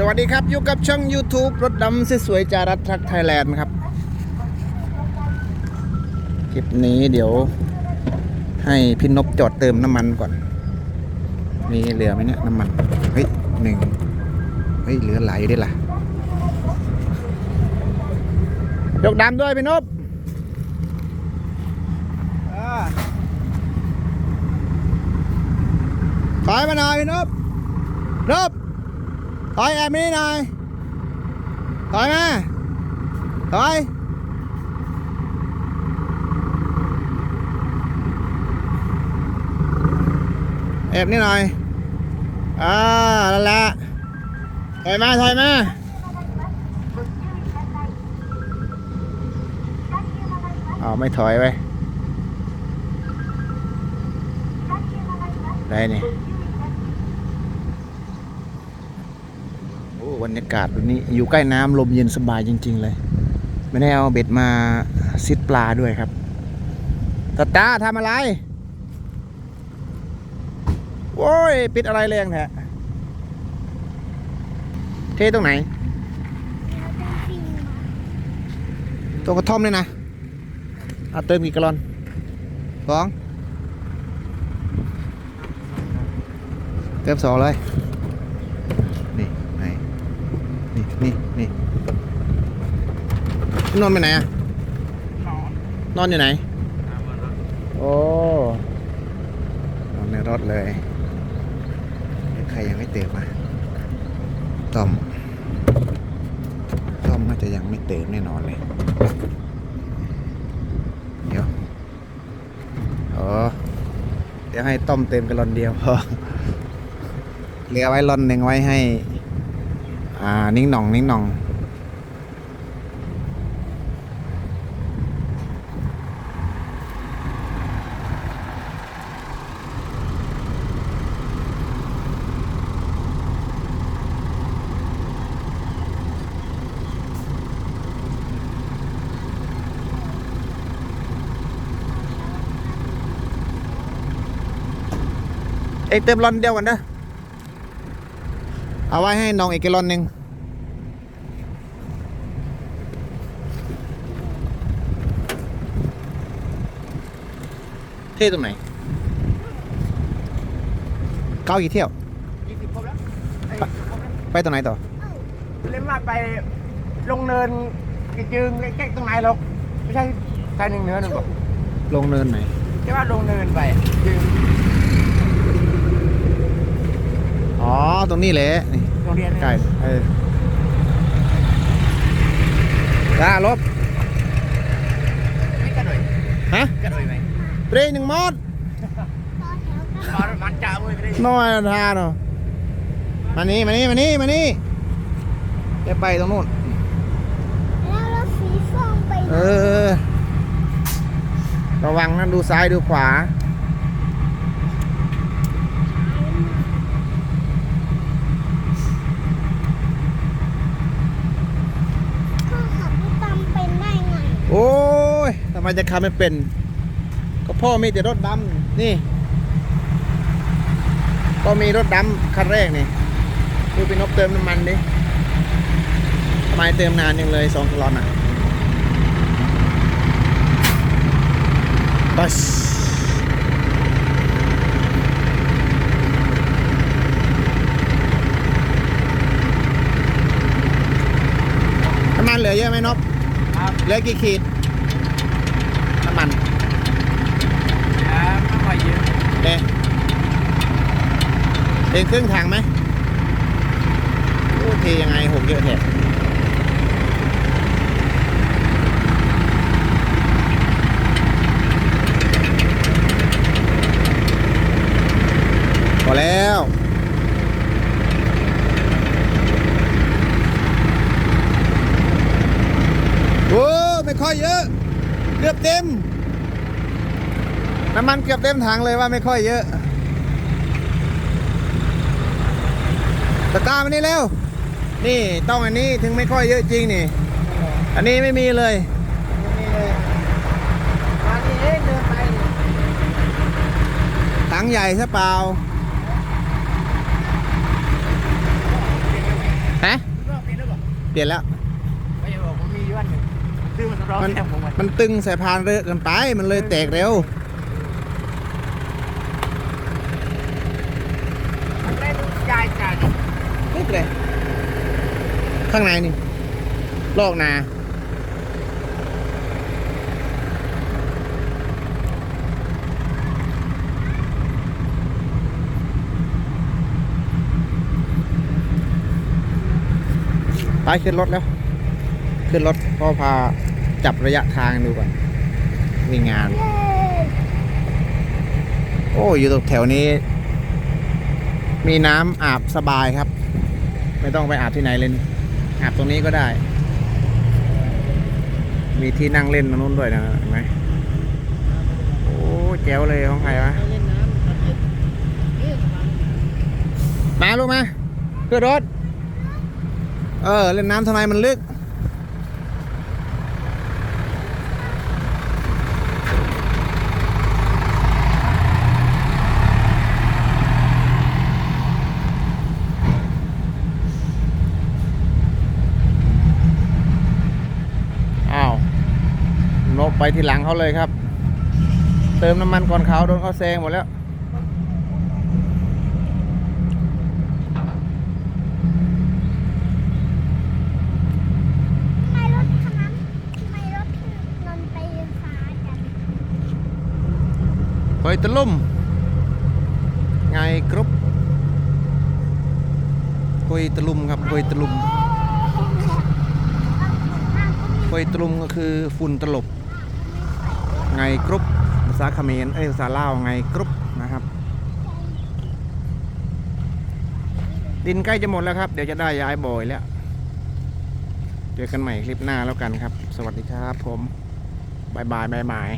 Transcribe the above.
สวัสดีครับอยู่กับช่อง YouTube รถดำสวยๆจารัตทรักไทยแลนด์ครับ คลิปนี้เดี๋ยว ให้พี่นบจอดเติมน้ำมันก่อน มีเหลือไหมเนี่ยน้ำมัน เฮ้ยหนึ่งเฮ้ย เหลือไหลด้วยล่ะ ยกดำด้วยพี่นบถอยมาหน่อยพี่นบนบ ถอยแอบมนี่หน่อยถอยมาถอยแอบนี่หน่อยอ่านั่นแหละถอยมาถอยมาอ๋อไม่ถอยไว้ยได้นี่ โอ้บ รรยากาศแบบนี้อยู่ใกล้น้ำลมเย็นสบายจริง ๆ เลย ไม่ได้เอาเบ็ดมาซิดปลาด้วยครับตาตาทำอะไรโอ้ยปิดอะไรแรงแท้เทตรงไหนตรงกระท่อมเลยนะเอาเติมกี่กะลอนสองเติมสองเลย นี่ไหนนี่นี่นี่ นอนไปไหนอะนอนอยู่ไหนโอ้นอนในรถเลยใครยังไม่เติมมาต้อมต้อมน่าจะยังไม่เติมแน่นอนเลยเดี๋ยวอ๋อเดี๋ยวให้ต้มเต็มกระลอนเดียวพอเหลือไว้ลอนหนึ่งไว้ให้ อ่า นิ่งหน่อง นิ่งหน่อง เอกเติมลอนเดียวกันเด้อเอาไว้ให้น้องเอกลอนหนึ่งเท่ตรงไหนเก้ากี่เที่ยวยี่สิบครบแล้วไอ้ครบแล้วไปตรงไหนต่อ เล่นมากไปลงเนินกระจึงแก๊กตรงไหนหรอกไม่ใช่สายหนึ่งเหนือหนึ่งบอกลงเนินไหน แค่ว่าลงเนินไปจึง อ๋อ ตรงนี้แหละนี่โรงเรียนใกล้เออจ้าลบไม่กระโดดฮะกระโดดไหมเรยหนึ่งมอดตอนมันจ่ามือไปได้น้อยทาเนาะมานี่มานี่มานี่มานี่จะไปตรงนู้นแล้วรถสีส้มไปเออ ระวังนะดูซ้ายดูขวา พ่อขับรถตามเป็นได้ไง โอ้ยทำไมจะขับไม่เป็น ก็พ่อมีแต่รถดำนี่ ก็มีรถดำคันแรกนี่ดูพี่นกเติมน้ำมันดิทำไมเติมนานยังเลยสองกลอนอะบัสน้ำมันเหลือเยอะไหมนบ ครับเหลือกี่ขีดน้ำมันไม่ค่อยเยอะเด้เองครึ่งถังไหมโอ้เทยังไงหกเยอะแท้พอแล้ว โอ้ไม่ ค่อยเยอะ เกือบเต็ม น้ำมันเกือบเต็มถังเลยว่าไม่ค่อยเยอะตะกร้ามานี่เร็ว นี่ต้องอันนี้ถึงไม่ค่อยเยอะจริงนี่ อันนี้ไม่มีเลยถังใหญ่ใช่เปล่าฮะเปลี่ยนแล้ว รองมันแค่ผมมันมันตึงสายพานเยอะเกินไป มันเลยแตกเร็ว มันได้ลูกยายจ่ายนิดเลยข้างในนี่ ลอกนา ไปขึ้นรถแล้ว ขึ้นรถพ่อพา จับระยะทางดูก่อนวิ่งงานเย้โอ้อยู่ตรงแถวนี้ มีน้ำอาบสบายครับ ไม่ต้องไปอาบที่ไหนเลยนี่อาบตรงนี้ก็ได้ มีที่นั่งเล่นตรงนู้นด้วยนะเห็นไหมโอ้แจ๋วเลยของใครวะมาลูกมาขึ้นรถ เออ เล่นน้ำทำไมมันลึก อ้าวนก ไปทีหลังเขาเลยครับ เติมน้ำมันก่อนเขาโดนเขาแซงหมดแล้ว ไปเตะลุ่ม ไงกรุ๊ปเฮ้ยตะลุ่มครับเฮ้ยตะลุ่มเฮ้ยตะลุ่มก็คือฝุ่นตลบ ไงกรุ๊ปภาษาเขมรเอ้ยภาษาลาวไงกรุ๊ปนะครับ ดินใกล้จะหมดแล้วครับ เดี๋ยวจะได้ย้ายบ่อยแล้ว เจอกันใหม่คลิปหน้าแล้วกันครับ สวัสดีครับผมบายบายบายบาย